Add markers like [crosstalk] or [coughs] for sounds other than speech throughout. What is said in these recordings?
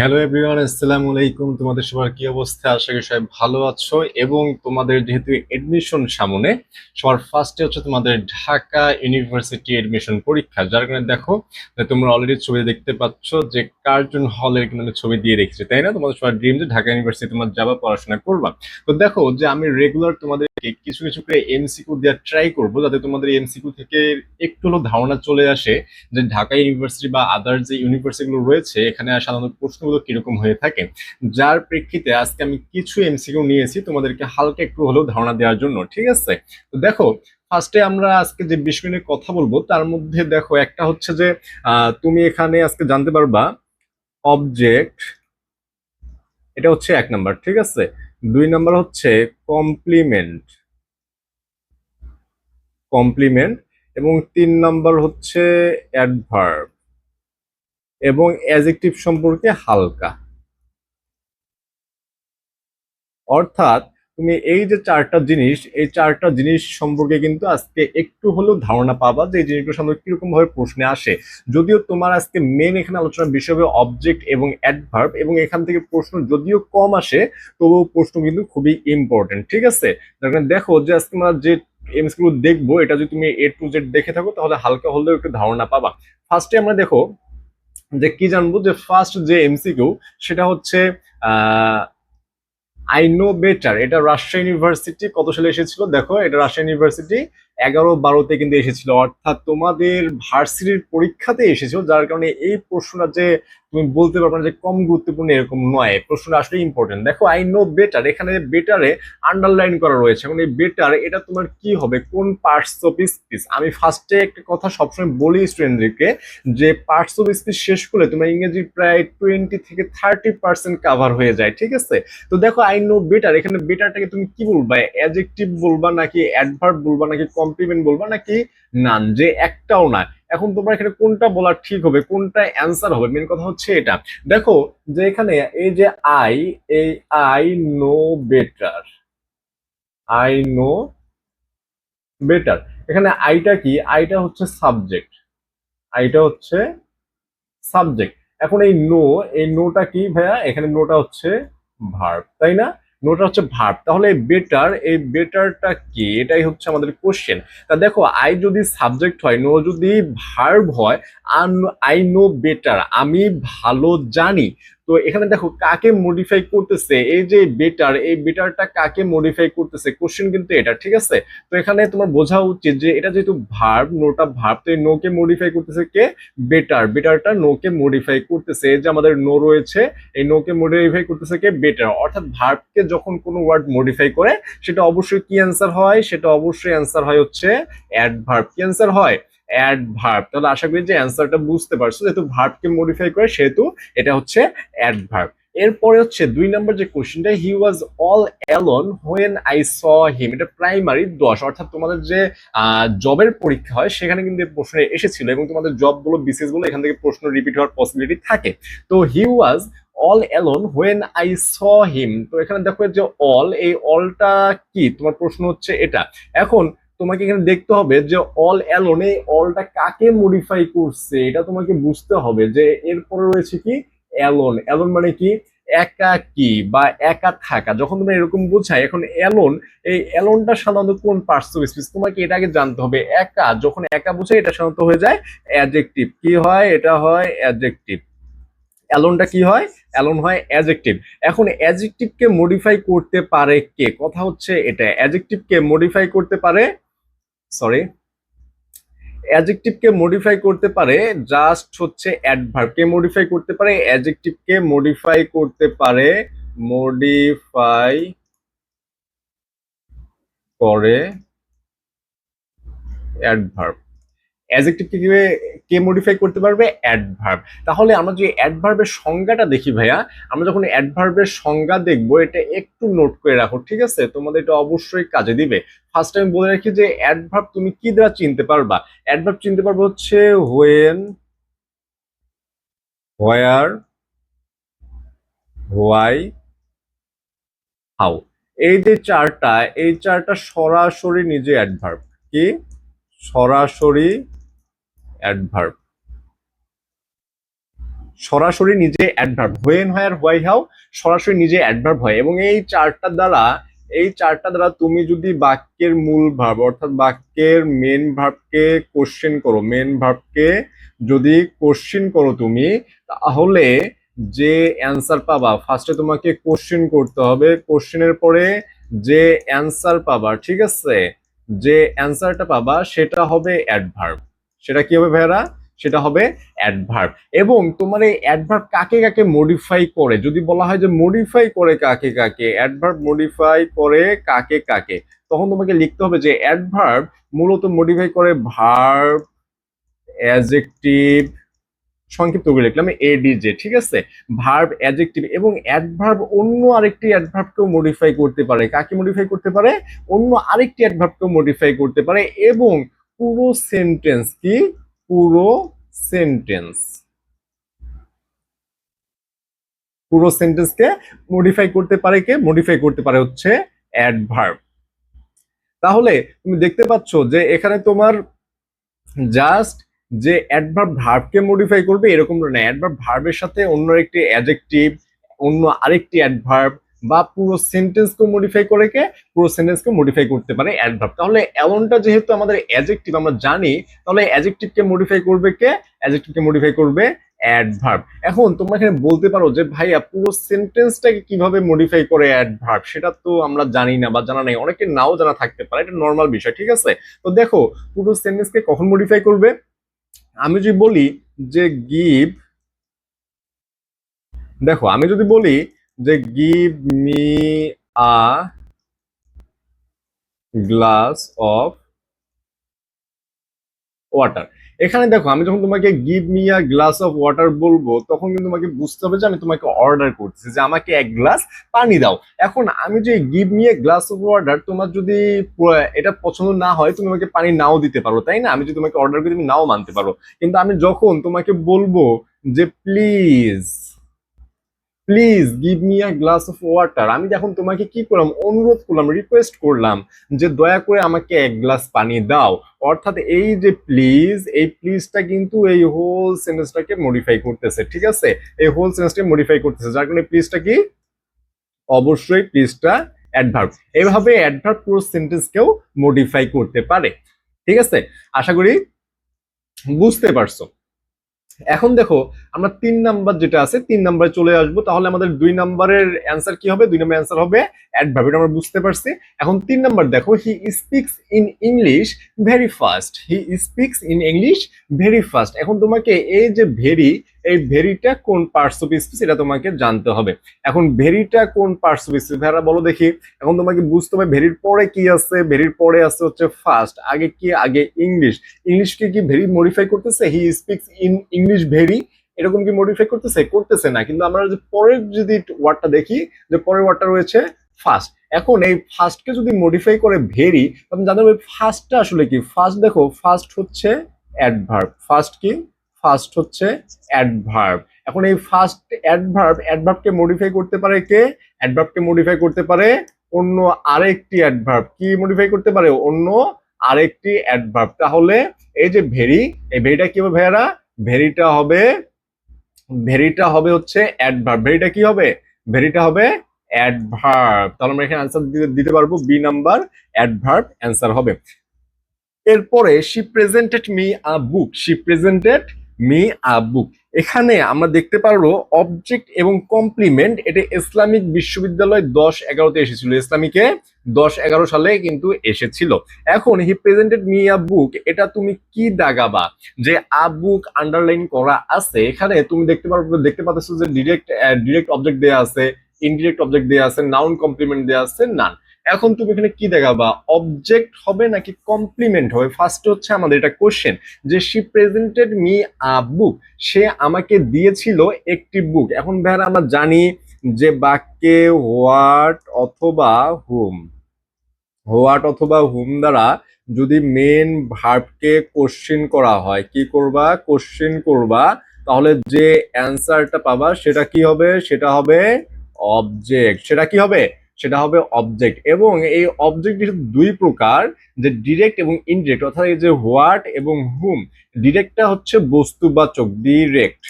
Hello everyone, আসসালামু আলাইকুম। তোমাদের সবার কি অবস্থা? আশা করি সবাই ভালো আছো এবং তোমাদের যেহেতু এডমিশন সামনে, সবার ফার্স্টে হচ্ছে তোমাদের ঢাকা ইউনিভার্সিটি এডমিশন পরীক্ষা। যার কারণে দেখো তোমরা অলরেডি ছবি দেখতে পাচ্ছ যে কার্টুন হলের কিন্তু ছবি দিয়ে রেখেছি, তাই না? তোমাদের সবার ড্রিম যে ঢাকা ইউনিভার্সিটি তোমরা যাবা পড়াশোনা করবা। তো দেখো, যে আমি রেগুলার তোমাদেরকে কিছু কিছু করে এমসিকিউ দেওয়ার ট্রাই করব, যাতে তোমাদের এমসিকিউ থেকে একটু হলো ধারণা চলে আসে যে ঢাকা ইউনিভার্সিটি বা আদার যে ইউনিভার্সিটিগুলো রয়েছে, এখানে সাধারণত প্রশ্নগুলো কীরকম হয়ে থাকে। যার প্রেক্ষিতে আজকে আমি কিছু এমসিকিউ নিয়েছি, তোমাদেরকে হালকা একটু হলেও ধারণা দেওয়ার জন্য, ঠিক আছে? তো দেখো ফার্স্টে আমরা আজকে যে বিষয় নিয়ে কথা বলব, তার মধ্যে দেখো, একটা হচ্ছে যে তুমি এখানে আজকে জানতে পারবা অবজেক্ট এটা হচ্ছে এক নাম্বার, ঠিক আছে? দুই নাম্বার হচ্ছে কমপ্লিমেন্ট কমপ্লিমেন্ট এবং তিন নাম্বার হচ্ছে অ্যাডভার্ব এবং অ্যাজেক্টিভ সম্পর্কে হালকা। অর্থাৎ তুমি এই যে চারটা জিনিস, এই চারটা জিনিস সম্পর্কে কিন্তু আজকে একটু হলেও ধারণা পাবা যে এই জিনিসগুলো সম্পর্কে কীরকম ভাবে প্রশ্নে আসে। যদিও তোমার আজকে মেন এখানে আলোচনার বিষয় হবে অবজেক্ট এবং অ্যাডভার্ব এবং এখান থেকে প্রশ্ন যদিও কম আসে, তবুও প্রশ্ন কিন্তু খুবই ইম্পর্টেন্ট ঠিক আছে? যার দেখো যে আজকে আমরা যে এমসিকিউ দেখব, এটা যদি তুমি এ টু জেড দেখে থাকো, তাহলে হালকা হলেও একটু ধারণা পাবা। ফার্স্টে আমরা দেখো যে কি জানব? যে ফার্স্ট যে এমসিকিউ সেটা হচ্ছে আই নো বেটার এটা রাজশাহী ইউনিভার্সিটি কত সালে এসেছিল? দেখো, এটা রাজশাহী ইউনিভার্সিটি এগারো বারোতে কিন্তু এসেছিল। অর্থাৎ তোমাদের ভার্সিটির পরীক্ষাতে এসেছিল, যার কারণে এই প্রশ্নটা যে তুমি বলতে পারবে না যে কম গুরুত্বপূর্ণ এরকম নয়। প্রশ্নটা আসলে ইম্পর্টেন্ট দেখো আই নো বেটার এখানে বেটারে আন্ডারলাইন করা রয়েছে। এখন এই বেটার এটা তোমার কি হবে? কোন পার্টস অফ স্পিচ আমি ফার্স্টে একটা কথা সবসময় বলি স্টুডেন্টদেরকে যে পার্টস অফ স্পিচ শেষ করলে তোমার ইংরেজি প্রায় টোয়েন্টি থেকে থার্টি পার্সেন্ট কাভার হয়ে যায়, ঠিক আছে? তো দেখো আই নো বেটার এখানে বেটারটাকে তুমি কি বলবা? অ্যাজেক্টিভ বলবা নাকি অ্যাডভার্ব বলবা নাকি কমপ্লিমেন্ট বলবা নাকি? নান যে একটাও না। এখন তোমার এখানে কোনটা বলা ঠিক হবে, কোনটা অ্যান্সার হবে? মেন কথা হচ্ছে এটা। দেখো, যে এখানে এই যে আই এই I know better I know better এখানে আইটা কি? আইটা হচ্ছে সাবজেক্ট আইটা হচ্ছে সাবজেক্ট এখন এই নো এই নোটা কি ভাইয়া? এখানে নোটা হচ্ছে ভার্ব তাই না? নোটা হচ্ছে ভার্ব তাহলে বেটার এই বেটারটা কি? এটাই হচ্ছে আমাদের কোশ্চেন তা দেখো আই যদি সাবজেক্ট হয় নো যদি ভার্ব হয় আই নো বেটার আমি ভালো জানি। তো এখানে দেখো কাকে মডিফাই করতেছে? এই যে বেটার এই বেটারটা কাকে মডিফাই করতেছে? কোশ্চেন কিন্তু এটা, ঠিক আছে? তো এখানে তোমার বোঝা উচিত যে এটা যেহেতু ভার্ব নোটা ভার্ব তো এই নোকে মডিফাই করতেছে কে? বেটার বেটারটা নোকে মডিফাই করতেছে। এই যে আমাদের নো রয়েছে, এই নোকে মডিফাই করতেছে কে? বেটার অর্থাৎ ভার্বকে যখন কোনো ওয়ার্ড মডিফাই করে, সেটা অবশ্যই কি অ্যান্সার হয়? সেটা অবশ্যই অ্যান্সার হয় হচ্ছে অ্যাডভার্ব কি অ্যান্সার হয়? অ্যাডভার্ব তাহলে আশা করি যে অ্যান্সারটা বুঝতে পারছ, যেহেতু ভার্বকে মডিফাই করে, সেহেতু এটা হচ্ছে অ্যাড অ্যাডভার্ব এরপরে হচ্ছে দুই নম্বর যে কোশ্চেনটা he was all alone when I saw him এটা প্রাইমারি দশ, অর্থাৎ তোমাদের যে জবের পরীক্ষা হয়, সেখানে কিন্তু প্রশ্ন এসেছিল এবং তোমাদের জব বলো বিসিএস বলো এখান থেকে প্রশ্ন রিপিট হওয়ার পসিবিলিটি থাকে। তো he was all alone when I saw him তো এখানে দেখো যে অল এই অলটা কি? তোমার প্রশ্ন হচ্ছে এটা। এখন তোমাকে এখানে দেখতে হবে যে অল অ্যালোন অলটা কাকে মডিফাই করছে, এটা তোমাকে বুঝতে হবে যে এরপরে রয়েছে কি? অ্যালোন অ্যালোন মানে কি? একা কি বা একা থাকা। যখন তুমি এরকম বোঝায়, এখন অ্যালোন এই অ্যালোনটা সাধারণত কোন পার্টস অফ স্পিচ তোমাকে এটা আগে জানতে হবে। একা, যখন একা বোঝায়, এটা সাধারণত হয়ে যায় অ্যাডজেক্টিভ কি হয়? এটা হয় অ্যাডজেক্টিভ অ্যালোনটা কি হয়? অ্যালোন হয় অ্যাডজেক্টিভ এখন অ্যাডজেক্টিভকে মডিফাই করতে পারে কে? কথা হচ্ছে এটা। অ্যাডজেক্টিভকে মডিফাই করতে পারে সরি অ্যাজেকটিভকে মডিফাই করতে পারে জাস্ট হচ্ছে অ্যাডভার্ব কে মডিফাই করতে পারে অ্যাজেকটিভকে মডিফাই করতে পারে মডিফাই করে অ্যাডভার্ব অ্যাডজেক্টিভকে কীভাবে, কে মডিফাই করতে পারবে? অ্যাডভার্ব তাহলে আমরা যে অ্যাডভার্বের সংজ্ঞাটা দেখি ভাইয়া, আমরা যখন অ্যাডভার্বের সংজ্ঞা দেখব, এটা একটু নোট করে রাখো, ঠিক আছে? তোমাদের এটা অবশ্যই কাজে দিবে। ফার্স্ট টাইম বলে রাখি যে অ্যাডভার্ব তুমি কি দ্বারা চিনতে পারবা? অ্যাডভার্ব চিনতে পারব হচ্ছে হোয়েন হোয়ার হোয়াই হাউ এই যে চারটা, এই চারটা সরাসরি নিজে অ্যাডভার্ব কি? সরাসরি অ্যাডভার্ব সরাসরি নিজে adverb when where why how সরাসরি নিজে অ্যাডভার্ব হয় এবং এই চারটা দ্বারা, এই চারটা দ্বারা তুমি যদি বাক্যের মূল ভাব, অর্থাৎ বাক্যের মেন ভাবকে কোশ্চেন করো মেন ভাবকে যদি কোশ্চেন করো তুমি, তাহলে যে অ্যান্সার পাবা ফার্স্টে তোমাকে কোশ্চেন করতে হবে কোশ্চেনের পরে যে অ্যান্সার পাবা, ঠিক আছে? যে অ্যান্সারটা পাবা, সেটা হবে অ্যাডভার্ব সেটা কি হবে ভাইয়ারা? সেটা হবে অ্যাডভার্ব এবং তোমার এই অ্যাডভার্ব কাকে কাকে মডিফাই করে? যদি বলা হয় যে মডিফাই করে কাকে কাকে অ্যাডভার্ব মডিফাই করে কাকে কাকে, তখন তোমাকে লিখতে হবে যে অ্যাডভার্ব মূলত মডিফাই করে ভার্ব অ্যাজেক্টিভ সংক্ষিপ্ত করে লিখলাম এডিজে ঠিক আছে? ভার্ব অ্যাডজেক্টিভ এবং অ্যাডভার্ব অন্য আরেকটি অ্যাডভার্বকেও মডিফাই করতে পারে। কাকে মডিফাই করতে পারে? অন্য আরেকটি অ্যাডভার্বকেও মডিফাই করতে পারে এবং পুরো সেন্টেন্স কি? পুরো সেন্টেন্স পুরো সেন্টেন্সকে মডিফাই করতে পারে কে? মডিফাই করতে পারে হচ্ছে অ্যাডভার্ব তাহলে তুমি দেখতে পাচ্ছ যে এখানে তোমার জাস্ট যে অ্যাডভার্ব ভার্বকে মডিফাই করবে এরকম না অ্যাডভার্ব ভার্বের সাথে অন্য একটি অ্যাডজেক্টিভ অন্য আরেকটি অ্যাডভার্ব বা পুরো সেন্টেন্সকে মডিফাই করে কে, পুরো সেন্টেন্সকে মডিফাই করতে পারে অ্যাডভার্ব তাহলে অ্যালনটা যেহেতু আমাদের অ্যাডজেক্টিভ আমরা জানি, তাহলে অ্যাডজেক্টিভকে মডিফাই করবে কে? অ্যাডজেক্টিভকে মডিফাই করবে অ্যাডভার্ব এখন তোমরা এখানে বলতে পারো যে, ভাইয়া, পুরো সেন্টেন্সটাকে কীভাবে মডিফাই করে অ্যাডভার্ব সেটা তো আমরা জানি না বা জানা নেই। অনেকে নাও জানা থাকতে পারে, এটা নর্মাল বিষয়, ঠিক আছে? তো দেখো, পুরো সেন্টেন্সকে কখন মডিফাই করবে? আমি যদি বলি যে গিভ দেখো, আমি যদি বলি যে give me a glass of water এখানে দেখো, আমি যখন তোমাকে give me a glass of water বলব, তখন কিন্তু তোমাকে বুঝতে হবে যে আমি তোমাকে অর্ডার করতেছি যে আমাকে এক গ্লাস পানি দাও। এখন আমি যে give me a glass of water তোমার যদি এটা পছন্দ না হয়, তুমি আমাকে পানি নাও দিতে পারো, তাই না? আমি যদি তোমাকে অর্ডার করি, তুমি নাও মানতে পারো। কিন্তু আমি যখন তোমাকে বলব যে please please give me a glass of water আমি এখন তোমাকে কি করলাম? অনুরোধ করলাম রিকোয়েস্ট করলাম যে দয়া করে আমাকে এক গ্লাস পানি দাও। অর্থাৎ এই যে প্লিজ এই প্লিজটা কিন্তু এই হোল সেন্টেন্সটাকে মডিফাই করতেছে, ঠিক আছে? এই হোল সেন্টেন্সটাকে মডিফাই করতেছে। যার কারণে প্লিজটা কি? অবশ্যই প্লিজটা অ্যাডভার্ব এইভাবে অ্যাডভার্ব পুরো সেন্টেন্সকেও মডিফাই করতে পারে। ঠিক আছে? আশা করি বুঝতে পারছ। এখন দেখো, আমরা তিন নাম্বার যেটা আছে, তিন নাম্বারে চলে আসব। তাহলে আমাদের দুই নাম্বারের অ্যান্সার কি হবে? দুই নাম্বার অ্যান্সার হবে অ্যাডভার্ব আমরা বুঝতে পারছি। এখন তিন নাম্বার দেখো he speaks in English very fast he speaks in English very fast এখন তোমাকে এই যে ভেরি এই ভেরিটা কোন পার্টস অফ স্পিচ এটা তোমাকে জানতে হবে। এখন ভেরিটা কোন পার্টস অফ স্পিচ ভেরা বলো দেখি। এখন তোমাকে বুঝতে হবে ভেরির পরে কি আছে, ভেরির পরে আছে হচ্ছে ফার্স্ট আগে কি, আগে ইংলিশ ইংলিশকে কি ভেরি মডিফাই করতেছে? He speaks in English very এরকম কি মডিফাই করতেছে? করতেছে না। কিন্তু আমরা যে পরের যদি ওয়ার্ডটা দেখি, যে পরের ওয়ার্ডটা রয়েছে ফার্স্ট এখন এই ফার্স্টকে যদি মডিফাই করে ভেরি তখন জানতে হবে ফার্স্টটা আসলে কি? ফার্স্ট দেখো ফার্স্ট হচ্ছে অ্যাডভার্ব ফার্স্ট কি? ফার্স্ট হচ্ছে অ্যাডভার্ব এখন এই ফার্স্ট অ্যাডভার্ব অ্যাডভার্বকে মডিফাই করতে পারে কে? অ্যাডভার্বকে মডিফাই করতে পারে অন্য আরেকটি অ্যাডভার্ব কি মডিফাই করতে পারে? অন্য আরেকটি অ্যাডভার্ব তাহলে এই যে ভেরি, এই ভেরিটা কি হবে ভাইয়ারা? ভেরিটা হবে ভেরিটা হবে হচ্ছে অ্যাডভার্ব ভেরিটা কি হবে? ভেরিটা হবে অ্যাডভার্ব তাহলে আমরা এখানে অ্যান্সার দিতে পারব বি নাম্বার অ্যাডভার্ব অ্যান্সার হবে। এরপরে she presented me a book she presented me a book এখানে আমরা দেখতে পারব অবজেক্ট এবং কমপ্লিমেন্ট এটা ইসলামিক বিশ্ববিদ্যালয় দশ এগারোতে এসেছিল। ইসলামিকে দশ এগারো সালে কিন্তু এসেছিল। এখন হি প্রেজেন্টেড মি আ বুক এটা তুমি কি দাগাবা? যে আ বুক আন্ডারলাইন করা আছে। এখানে তুমি দেখতে পারবে দেখতে পাচ্ছ যে ডিরেক্ট ডিরেক্ট অবজেক্ট দেওয়া আছে ইনডিরেক্ট অবজেক্ট দেওয়া আছে নাউন কমপ্লিমেন্ট দেওয়া আছে নান এখন তুমি এখানে কি দেখাবা? অবজেক্ট হবে নাকি কমপ্লিমেন্ট হবে? ফার্স্ট হচ্ছে আমাদের এটা কোশ্চেন যে she presented me a book সে আমাকে দিয়েছিল একটি বুক এখন ভাইয়ারা, আমরা জানি যে বাক্যে হোয়াট অথবা হুম হোয়াট অথবা হুম দ্বারা যদি মেন ভার্বকে কোশ্চেন করা হয়, কি করবা? কোশ্চেন করবা, তাহলে যে অ্যান্সারটা পাবা, সেটা কি হবে? সেটা হবে অবজেক্ট সেটা কি হবে? সেটা হবে অবজেক্ট এবং এই অবজেক্ট দুই প্রকার, যে ডিরেক্ট এবং ইনডিরেক্ট অর্থাৎ এই যে হোয়াট এবং হুম ডিরেক্টটা হচ্ছে বস্তুবাচক ডিরেক্ট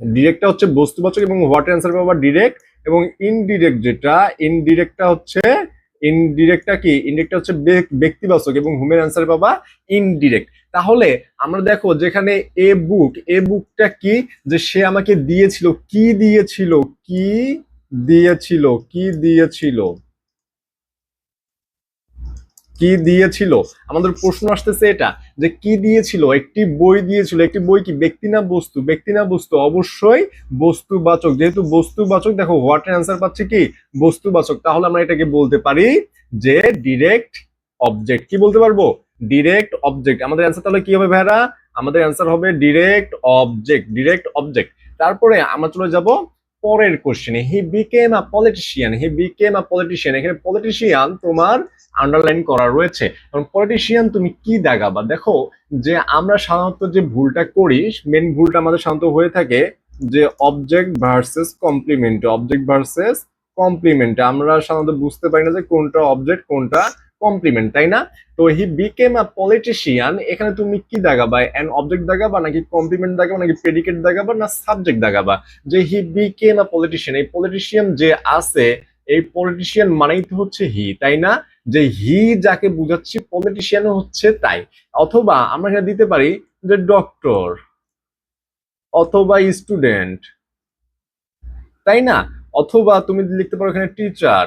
ডিরেক্টটা হচ্ছে বস্তুবাচক এবং হোয়াট অ্যান্সার পাবা ডিরেক্ট এবং ইনডিরেক্ট যেটা ইনডিরেক্টটা হচ্ছে ইনডিরেক্টটা কি? ইনডিরেক্টটা হচ্ছে ব্যক- ব্যক্তিবাচক এবং হুমের অ্যান্সার পাবা ইনডিরেক্ট তাহলে আমরা দেখো যেখানে এ বুক এ বুকটা কি? যে সে আমাকে দিয়েছিল, কি দিয়েছিল, কি দিয়েছিল? কি দিয়েছিল? কি দিয়েছিল? আমাদের প্রশ্ন আসতেছে এটা, যে কি দিয়েছিল? একটি বই দিয়েছিল। একটি বই কি? ব্যক্তি না বস্তু? ব্যক্তি না বস্তু? অবশ্যই বস্তুবাচক। যেহেতু বস্তুবাচক, দেখো হোয়াট অ্যান্সার পাচ্ছে কি? বস্তুবাচক। তাহলে আমরা এটাকে বলতে পারি যে ডিরেক্ট অবজেক্ট কি বলতে পারব? ডিরেক্ট অবজেক্ট আমাদের অ্যান্সার তাহলে কি হবে ভাইরা আমাদের অ্যান্সার হবে ডিরেক্ট অবজেক্ট ডিরেক্ট অবজেক্ট তারপরে আমরা চলে যাব পরের কোশ্চেনে he became a politician he became a politician এখানে পলিটিশিয়ান তোমার আন্ডারলাইন করা রয়েছে। কারণ পলিটিশিয়ান তুমি কি দেখাবা? দেখো যে আমরা সাধারণত যে ভুলটা করি মেন ভুলটা আমাদের সাধারণত হয়ে থাকে যে object versus complement object versus complement আমরা সাধারণত বুঝতে পারি না যে কোনটা অবজেক্ট কোনটা কমপ্লিমেন্ট তাই না? তো হি বিকেম আ পলিটিশিয়ান এখানে তুমি কি দেখাবা? অ্যান অবজেক্ট দেখাবা নাকি কমপ্লিমেন্ট দেখাবা নাকি প্রেডিকেট দেখাবা না সাবজেক্ট দেখাবা? যে হি বিকেম আ পলিটিশিয়ান এই পলিটিশিয়ান যে আছে, এই পলিটিশিয়ান মানেই তো হচ্ছে হি তাই না? যে হি যাকে বুঝাচ্ছি পলিটিশিয়ানও হচ্ছে তাই। অথবা আমরা এখানে দিতে পারি যে ডক্টর অথবা স্টুডেন্ট তাই না? অথবা তুমি লিখতে পারো এখানে টিচার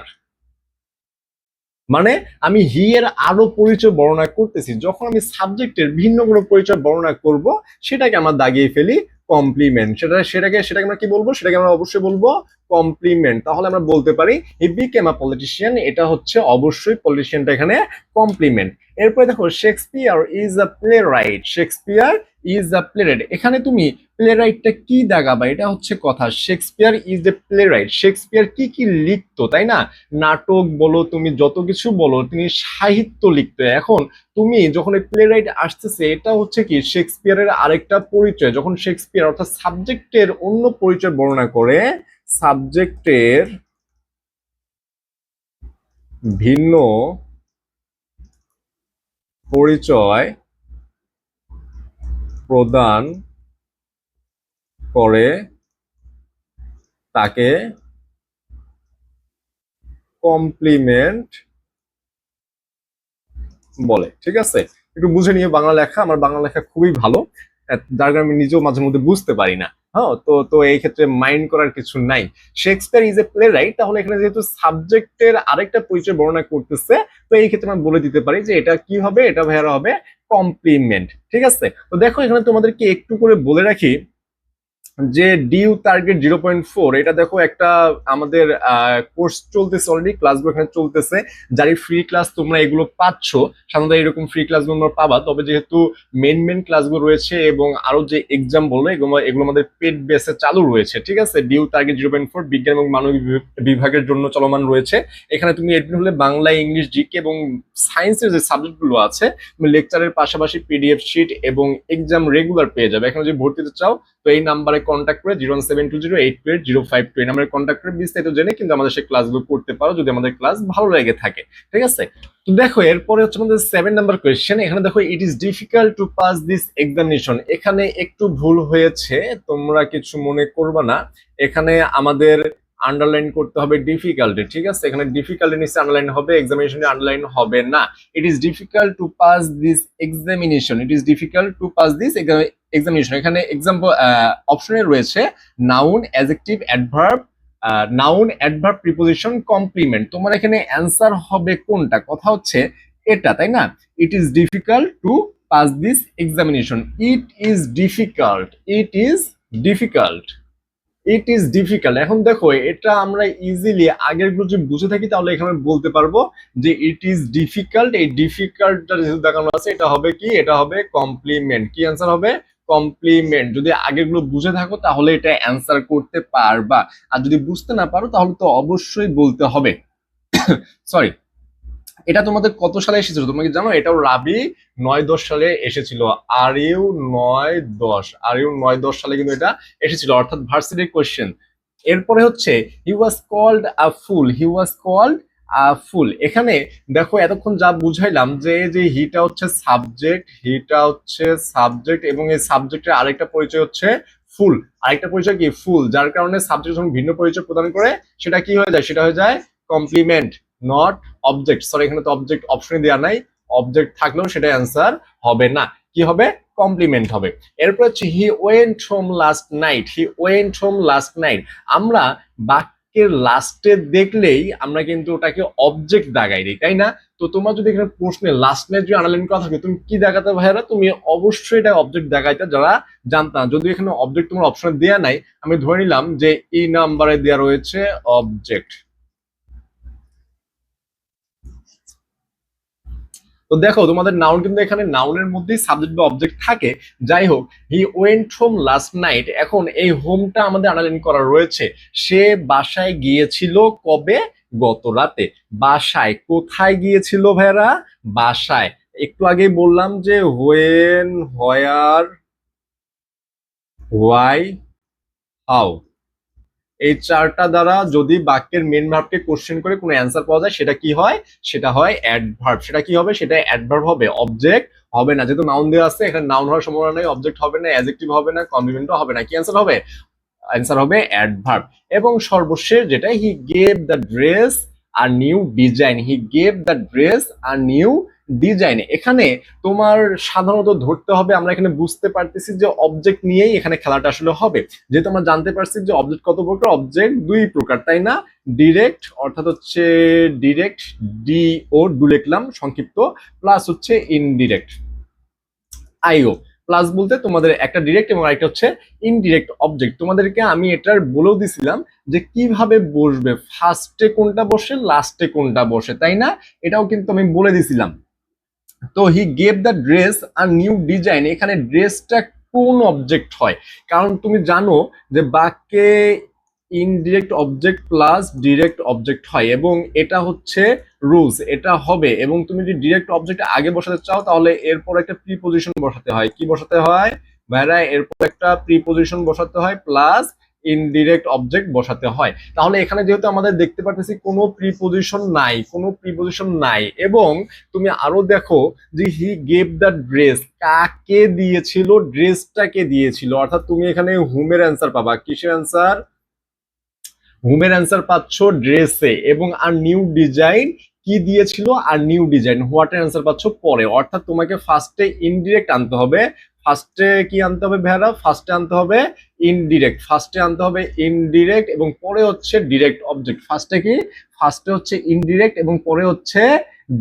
মানে আমি হি এর আরও পরিচয় বর্ণনা করতেছি। যখন আমি সাবজেক্টের ভিন্ন কোনো পরিচয় বর্ণনা করব, সেটাকে আমরা দাগিয়ে ফেলি কমপ্লিমেন্ট সেটা, সেটাকে সেটাকে আমরা কি বলব? সেটাকে আমরা অবশ্যই বলব কমপ্লিমেন্ট তাহলে আমরা বলতে পারি হি বিকেম আ পলিটিশিয়ান এটা হচ্ছে অবশ্যই পলিটিশিয়ানটা এখানে কমপ্লিমেন্ট এরপরে দেখো Shakespeare is a playwright Shakespeare is a playwright এখানে তুমি প্লে রাইটটা কি দাগাবা এটা হচ্ছে কথা। Shakespeare is a playwright Shakespeare কি কি লিখতো, তাই না? নাটক বলো, তুমি যত কিছু বলো, তিনি সাহিত্য লিখতো। এখন তুমি যখন এই প্লে রাইট আসতেছে, এটা হচ্ছে কি? শেক্সপিয়ারের আরেকটা পরিচয়। যখন শেক্সপিয়ার অর্থাৎ সাবজেক্টের অন্য পরিচয় বর্ণনা করে সাবজেক্টের ভিন্ন পরিচয় প্রদান করে তাকে কমপ্লিমেন্ট বলে, ঠিক আছে? একটু বুঝে নিয়ে বাংলা লেখা, আমার বাংলা লেখা খুবই ভালো। যার কারণে আমি নিজেও মাঝে মধ্যে বুঝতে পারি না। হ্যাঁ তো তো এই ক্ষেত্রে মাইন্ড করার কিছু নাই। Shakespeare is a playwright তাহলে এখানে যেহেতু সাবজেক্টের আরেকটা পরিচয় বর্ণনা করতেছে, তো এই ক্ষেত্রে আমরা বলে দিতে পারি যে এটা কি হবে, এটা ভাইয়ারা হবে কমপ্লিমেন্ট ঠিক আছে? তো দেখো এখানে তোমাদেরকে একটু করে বলে রাখি যে DU target zero point four এটা দেখো একটা আমাদের কোর্স চলতেছে অলরেডি ক্লাসগুলো এখানে চলতেছে। যারই ফ্রি ক্লাস তোমরা এগুলো পাচ্ছ, সাধারণত এরকম ফ্রি ক্লাসগুলো তোমরা পাবা। তবে যেহেতু মেন মেন ক্লাসগুলো রয়েছে এবং আরও যে এক্সাম বলল, এগুলো এগুলো আমাদের পেড বেসে চালু রয়েছে, ঠিক আছে? DU target zero point four বিজ্ঞান এবং মানবিক বিভাগের জন্য চলমান রয়েছে। এখানে তুমি এডমিন হলে বাংলা, ইংলিশ জিকে এবং সায়েন্সের যে সাবজেক্টগুলো আছে, তুমি লেকচারের পাশাপাশি পিডিএফ শিট এবং এক্সাম রেগুলার পেয়ে যাবে। এখানে যদি ভর্তি হতে চাও, তো এই নাম্বারে কন্ট্যাক্ট করে zero seven two zero eight two eight zero five two এই নাম্বারে কন্ট্যাক্ট করে বিস্তারিত জেনে কিন্তু আমাদের সেই ক্লাসগুলো করতে পারো যদি আমাদের ক্লাস ভালো লেগে থাকে, ঠিক আছে? তো দেখো, এরপরে হচ্ছে আমাদের সেভেন নাম্বার কোয়েশ্চেন এখানে দেখো it is difficult to pass this examination এখানে একটু ভুল হয়েছে, তোমরা কিছু মনে করবে না। এখানে আমাদের আন্ডারলাইন করতে হবে ডিফিকাল্টি ঠিক আছে? এখানে ডিফিকাল্টি নিচে আন্ডারলাইন হবে এক্সামিনেশনে আন্ডারলাইন হবে না। It is difficult to pass this examination it is difficult to pass this examination এখানে এক্সাম্পল অপশনে রয়েছে noun adjective adverb noun adverb preposition complement তোমার এখানে অ্যান্সার হবে কোনটা? কথা হচ্ছে এটা, তাই না? It is difficult to pass this examination it is difficult it is difficult it is difficult এখন দেখো, এটা আমরা ইজিলি আগেরগুলো যদি বুঝে থাকি, তাহলে এখানে বলতে পারব যে ইট ইজ ডিফিকাল্ট এই ডিফিকাল্টটা যেহেতু দেখানো আছে, এটা হবে কি? এটা হবে কমপ্লিমেন্ট কি অ্যান্সার হবে? কমপ্লিমেন্ট যদি আগেরগুলো বুঝে থাকো, তাহলে এটা অ্যান্সার করতে পারবা। আর যদি বুঝতে না পারো, তাহলে তো অবশ্যই বলতে হবে। [coughs] সরি এটা তোমাদের কত সালে এসেছিল? তোমরা কি জানো? এটাও রাবি নয় দশ সালে এসেছিল। আর ইউ নয় দশ। আর ইউ নয় দশ সালে কিন্তু এটা এসেছিল। অর্থাৎ ভার্সিটি কোয়েশ্চেন এরপরে হচ্ছে হি was called a full he was called ফুল এখানে দেখো এতক্ষণ যা বুঝাইলাম যে যে হিটা হচ্ছে সাবজেক্ট হিটা হচ্ছে সাবজেক্ট এবং এই সাবজেক্টের আরেকটা পরিচয় হচ্ছে ফুল আরেকটা পরিচয় কি? ফুল যার কারণে সাবজেক্ট যখন ভিন্ন পরিচয় প্রদান করে, সেটা কি হয়ে যায়? সেটা হয়ে যায় কমপ্লিমেন্ট নট অবজেক্ট সরি এখানে তো অবজেক্ট অপশনে দেওয়া নাই। অবজেক্ট থাকলেও সেটা অ্যান্সার হবে না। কি হবে? কমপ্লিমেন্ট হবে। এরপর হচ্ছে he went home last night he went home last night আমরা বাক্যের লাস্টে দেখলেই আমরা কিন্তু ওটাকে অবজেক্ট দাগাই দিই, তাই না? তো তোমার যদি এখানে প্রশ্নে লাস্ট নাইট যদি আনালাইন করা থাকে, তুমি কি দেখাতে ভাইরা তুমি অবশ্যই এটা অবজেক্ট দেখাইতে যারা জানতাম যদি এখানে অবজেক্ট তোমার অপশনে দেওয়া নাই, আমি ধরে নিলাম যে এই নাম্বারে দেয়া রয়েছে অবজেক্ট তো দেখো, তোমাদের নাউন কিন্তু এখানে নাউনের মধ্যেই সাবজেক্ট বা অবজেক্ট থাকে। যাই হোক he went home last night এখন এই হোমটা আমাদের আনালাইন করা রয়েছে। সে বাসায় গিয়েছিল কবে? গত রাতে। বাসায় কোথায় গিয়েছিল ভাইরা বাসায়। একটু আগে বললাম যে হোয়েন হোয়ার হোয়াই হাউ এই চারটা দ্বারা যদি বাক্যের মেন ভার্বকে কোশ্চেন করে কোনো অ্যান্সার পাওয়া যায়, সেটা কি হয়? সেটা হয় অ্যাডভার্ব সেটা কি হবে? সেটা অ্যাডভার্ব হবে অবজেক্ট হবে না। যেহেতু নাউন দেওয়া আছে, এখানে নাউন হওয়ার সম্ভাবনা নেই অবজেক্ট হবে না অ্যাজেক্টিভ হবে না কমপ্লিমেন্টও হবে না। কি অ্যান্সার হবে? অ্যান্সার হবে অ্যাডভার্ব এবং সর্বশেষ যেটা he gave the dress a new design he gave the dress a new design এখানে তোমার সাধারণত ধরতে হবে, আমরা এখানে বুঝতে পারতেছি যে অবজেক্ট নিয়েই এখানে খেলাটা আসলে হবে। যেহেতু আমরা জানতে পারছি যে অবজেক্ট কত প্রকার অবজেক্ট দুই প্রকার, তাই না? ডিরেক্ট অর্থাৎ হচ্ছে ডিরেক্ট ডি ও ডু লিখলাম, সংক্ষিপ্ত প্লাস হচ্ছে ইনডিরেক্ট আইও প্লাস বলতে তোমাদের একটা ডিরেক্ট এবং আরেকটা হচ্ছে ইনডিরেক্ট অবজেক্ট তোমাদেরকে আমি এটার বলেও দিছিলাম যে কীভাবে বসবে ফার্স্টে কোনটা বসে লাস্টে কোনটা বসে, তাই না? এটাও কিন্তু আমি বলে দিছিলাম। তো he gave the dress a new design এখানে ড্রেসটা কোন অবজেক্ট হয়? কারণ তুমি জানো যে বাক্যে indirect object plus direct object হয় এবং এটা হচ্ছে রুলস এটা হবে এবং তুমি যদি ডিরেক্ট অবজেক্ট আগে বসাতে চাও তাহলে এরপর একটা প্রিপোজিশন বসাতে হয়। কি বসাতে হয়? ভাইরা এরপর একটা প্রিপোজিশন বসাতে হয় প্লাস ইনডিরেক্ট অবজেক্ট বসাতে হয়। তাহলে এখানে যেহেতু আমাদের দেখতে পাচ্ছি কোনো প্রিপোজিশন নাই, কোনো প্রিপোজিশন নাই, এবং তুমি আরও দেখো যে হি গেভ দ্য ড্রেস কাকে দিয়েছিল ড্রেসটাকে দিয়েছিল। অর্থাৎ তুমি এখানে হুমের অ্যান্সার পাবা, কিসের অ্যান্সার হুমের অ্যান্সার পাচ্ছ ড্রেসে এবং আর নিউ ডিজাইন কি দিয়েছিল? আর নিউ ডিজাইন হোয়াটের অ্যান্সার পাচ্ছ পরে। অর্থাৎ তোমাকে ফার্স্টে ইনডিরেক্ট আনতে হবে। ফার্স্টে কি আনতে হবে ভেড়া ফার্স্টে আনতে হবে ইনডিরেক্ট ফার্স্টে আনতে হবে ইনডিরেক্ট এবং পরে হচ্ছে ডিরেক্ট অবজেক্ট ফার্স্টে কি? ফার্স্টে হচ্ছে ইনডিরেক্ট এবং পরে হচ্ছে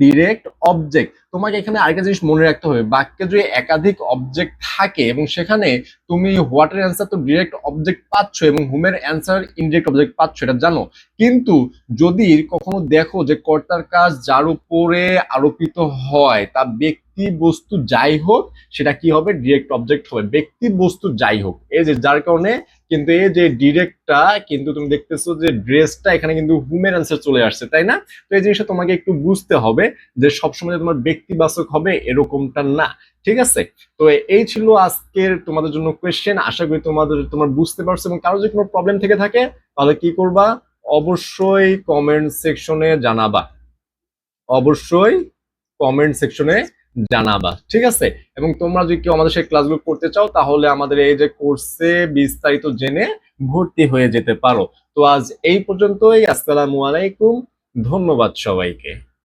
ডিরেক্ট অবজেক্ট তোমাকে এখানে আরেকটা জিনিস মনে রাখতে হবে, বাক্যে যদি একাধিক অবজেক্ট থাকে এবং সেখানে তুমি হোয়াটের অ্যান্সার তো ডিরেক্ট অবজেক্ট পাচ্ছ এবং হুমের অ্যান্সার ইনডিরেক্ট অবজেক্ট পাচ্ছ, এটা জানো। কিন্তু যদি কখনো দেখো যে কর্তার কাজ যার উপরে আরোপিত হয়, তা ব্যক্তি বস্তু যাই হোক, সেটা কি হবে? ডিরেক্ট অবজেক্ট হবে। ব্যক্তি বস্তু যাই হোক। এই যে যার কারণে কিন্তু এই যে ডিরেক্টটা, কিন্তু তুমি দেখতেছো যে ড্রেসটা এখানে কিন্তু হুমের অ্যান্সার চলে আসছে, তাই না? তো এই জিনিসটা তোমাকে একটু বুঝতে হবে যে সবসময় তোমার ব্যক্তিবাচক হবে এরকমটা না, ঠিক আছে? তো এই ছিল আজকের তোমাদের জন্য কোয়েশ্চেন আশা করি তোমাদের, তোমার বুঝতে পারছ এবং কারও যদি কোনো প্রবলেম থেকে থাকে, তাহলে কি করবা? অবশ্যই কমেন্ট সেকশনে জানাবা। অবশ্যই কমেন্ট সেকশনে জানাবা ঠিক আছে? এবং তোমরা যদি কেউ আমাদের সেই ক্লাসগুলো করতে চাও, তাহলে আমাদের এই যে কোর্সে বিস্তারিত জেনে ভর্তি হয়ে যেতে পারো। তো আজ এই পর্যন্তই। আসসালামু আলাইকুম। ধন্যবাদ সবাইকে।